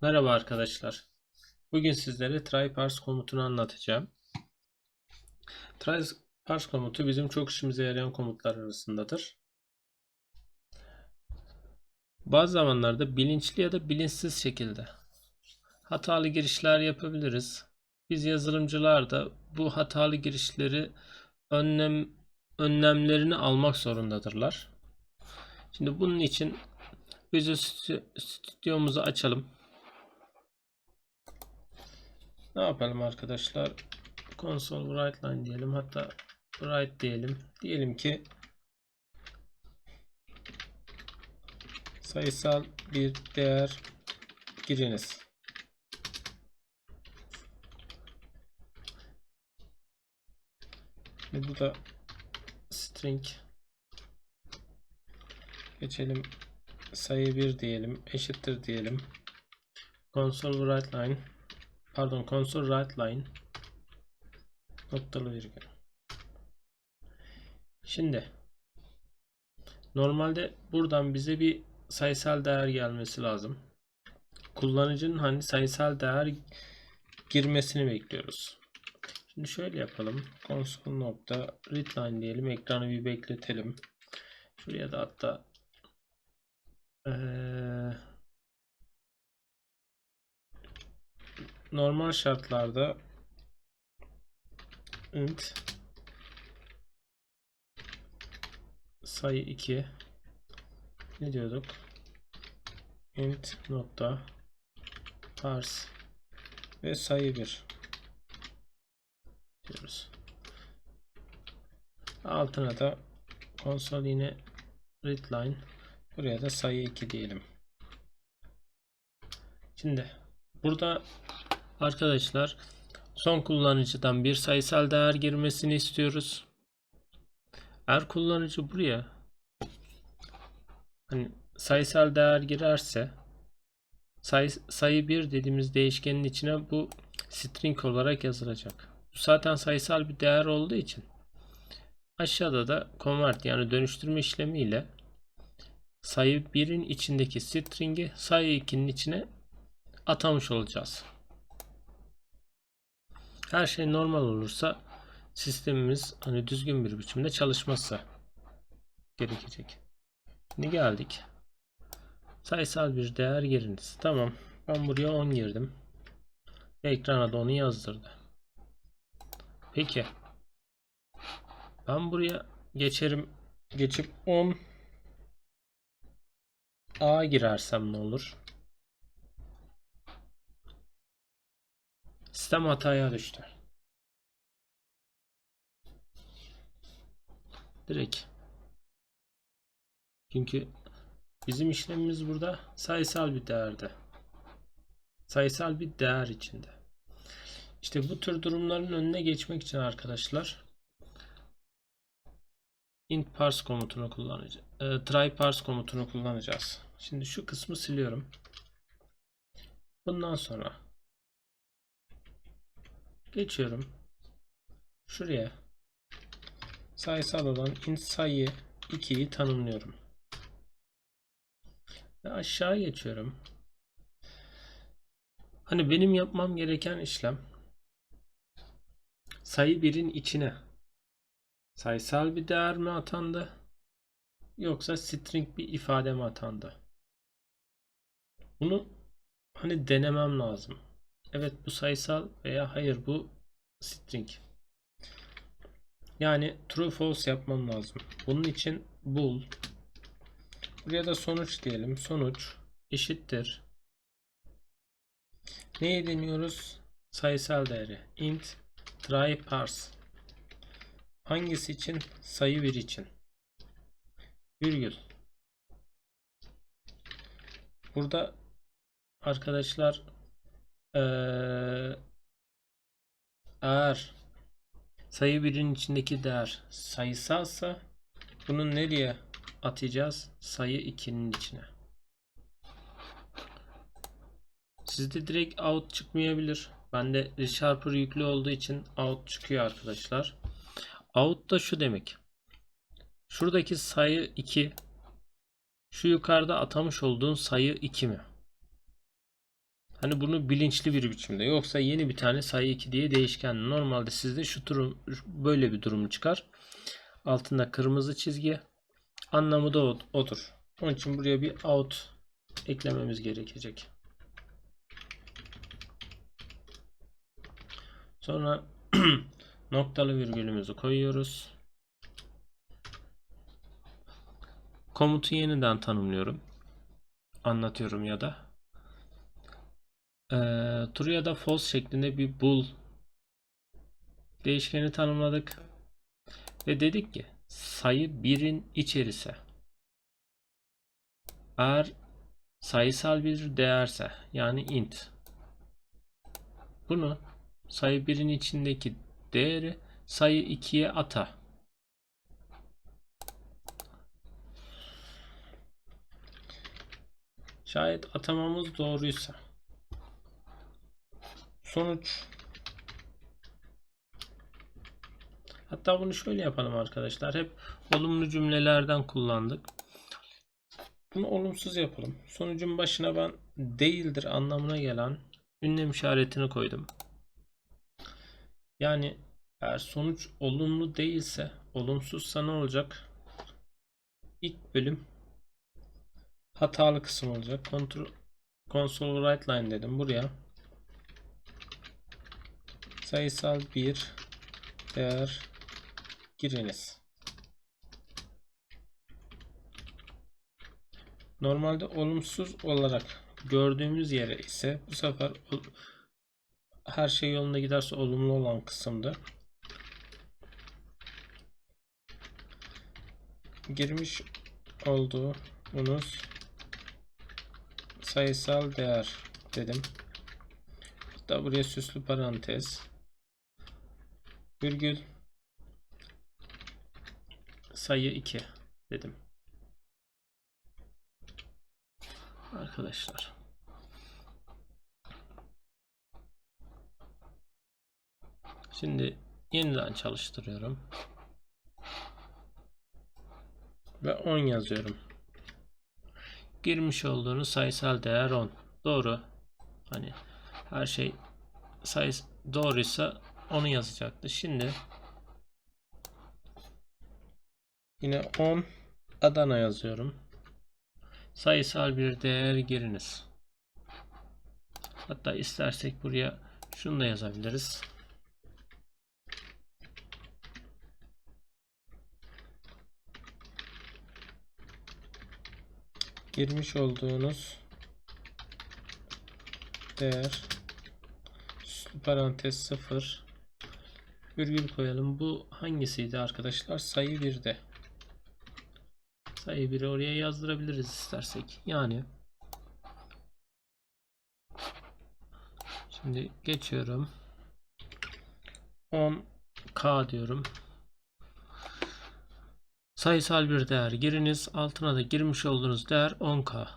Merhaba arkadaşlar. Bugün sizlere try parse komutunu anlatacağım. Try parse komutu bizim çok işimize yarayan komutlar arasındadır. Bazı zamanlarda bilinçli ya da bilinçsiz şekilde hatalı girişler yapabiliriz. Biz yazılımcılar da bu hatalı girişleri önlem önlemlerini almak zorundadırlar. Şimdi bunun için Visual Studio'muzu açalım. Ne yapalım arkadaşlar? Console write line diyelim. Hatta write diyelim. Diyelim ki sayısal bir değer giriniz. Şimdi bu da string geçelim sayı 1 diyelim eşittir diyelim console write line pardon console write line. Noktalı virgül. Şimdi normalde buradan bize bir sayısal değer gelmesi lazım. Kullanıcının hani sayısal değer girmesini bekliyoruz. Şimdi şöyle yapalım. Console nokta readline diyelim. Ekranı bir bekletelim. Şuraya da hatta eee normal şartlarda int sayı 2 ne diyorduk? İnt nokta parse ve sayı 1 diyoruz. Altına da konsol yine readline buraya da sayı 2 diyelim. Şimdi burada Arkadaşlar son kullanıcıdan bir sayısal değer girmesini istiyoruz. Eğer kullanıcı buraya hani sayısal değer girerse sayı, sayı 1 dediğimiz değişkenin içine bu string olarak yazılacak. Bu zaten sayısal bir değer olduğu için aşağıda da convert yani dönüştürme işlemiyle sayı 1'in içindeki string'i sayı 2'nin içine atamış olacağız. Her şey normal olursa sistemimiz hani düzgün bir biçimde çalışması gerekecek. Şimdi geldik. Sayısal bir değer giriniz. Tamam. Ben buraya 10 girdim. Ekrana da onu yazdırdı. Peki. Ben buraya geçerim. Geçip 10 A girersem ne olur? Sistem hataya düştü. Direkt. Çünkü bizim işlemimiz burada sayısal bir değerde. Sayısal bir değer içinde. İşte bu tür durumların önüne geçmek için arkadaşlar int parse komutunu kullanacağız. E, try parse komutunu kullanacağız. Şimdi şu kısmı siliyorum. Bundan sonra Geçiyorum. Şuraya sayısal olan int sayı 2'yi tanımlıyorum. Ve aşağı geçiyorum. Hani benim yapmam gereken işlem sayı 1'in içine sayısal bir değer mi atandı yoksa string bir ifade mi atandı? Bunu hani denemem lazım. Evet bu sayısal veya hayır bu string. Yani true false yapmam lazım. Bunun için bool buraya da sonuç diyelim. Sonuç eşittir. Neye deniyoruz? Sayısal değeri. int try parse. Hangisi için? Sayı 1 için. Virgül. Burada arkadaşlar ee, eğer sayı birin içindeki değer sayısalsa bunu nereye atacağız? Sayı 2'nin içine. Sizde direkt out çıkmayabilir. Bende ReSharper yüklü olduğu için out çıkıyor arkadaşlar. Out da şu demek. Şuradaki sayı 2 şu yukarıda atamış olduğun sayı 2 mi? Hani bunu bilinçli bir biçimde. Yoksa yeni bir tane sayı 2 diye değişken. Normalde sizde şu durum böyle bir durum çıkar. Altında kırmızı çizgi. Anlamı da odur. Onun için buraya bir out eklememiz gerekecek. Sonra noktalı virgülümüzü koyuyoruz. Komutu yeniden tanımlıyorum. Anlatıyorum ya da. Ee, true ya da false şeklinde bir bool değişkeni tanımladık. Ve dedik ki sayı 1'in içerisi eğer sayısal bir değerse yani int bunu sayı 1'in içindeki değeri sayı 2'ye ata. Şayet atamamız doğruysa sonuç hatta bunu şöyle yapalım arkadaşlar. Hep olumlu cümlelerden kullandık. Bunu olumsuz yapalım. Sonucun başına ben değildir anlamına gelen ünlem işaretini koydum. Yani eğer sonuç olumlu değilse, olumsuzsa ne olacak? İlk bölüm hatalı kısım olacak. Kontrol console write line dedim buraya. Sayısal bir değer giriniz. Normalde olumsuz olarak gördüğümüz yere ise bu sefer her şey yolunda giderse olumlu olan kısımda girmiş olduğunuz sayısal değer dedim. Hatta buraya süslü parantez virgül sayı 2 dedim. Arkadaşlar. Şimdi yeniden çalıştırıyorum. Ve 10 yazıyorum. Girmiş olduğunuz sayısal değer 10. Doğru. Hani her şey sayı doğruysa onu yazacaktı. Şimdi yine 10 Adana yazıyorum. Sayısal bir değer giriniz. Hatta istersek buraya şunu da yazabiliriz. girmiş olduğunuz değer parantez 0 virgül koyalım. Bu hangisiydi arkadaşlar? Sayı 1'de. Sayı 1'i oraya yazdırabiliriz istersek. Yani şimdi geçiyorum. 10k diyorum. Sayısal bir değer giriniz. Altına da girmiş olduğunuz değer 10k.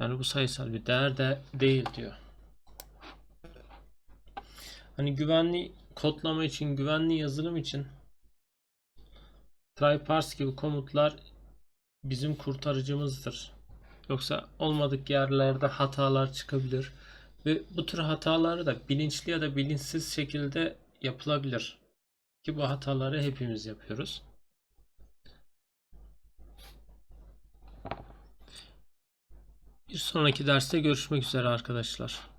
Yani bu sayısal bir değer de değil diyor. Hani güvenli kodlama için, güvenli yazılım için try parse gibi komutlar bizim kurtarıcımızdır. Yoksa olmadık yerlerde hatalar çıkabilir. Ve bu tür hataları da bilinçli ya da bilinçsiz şekilde yapılabilir. Ki bu hataları hepimiz yapıyoruz. Bir sonraki derste görüşmek üzere arkadaşlar.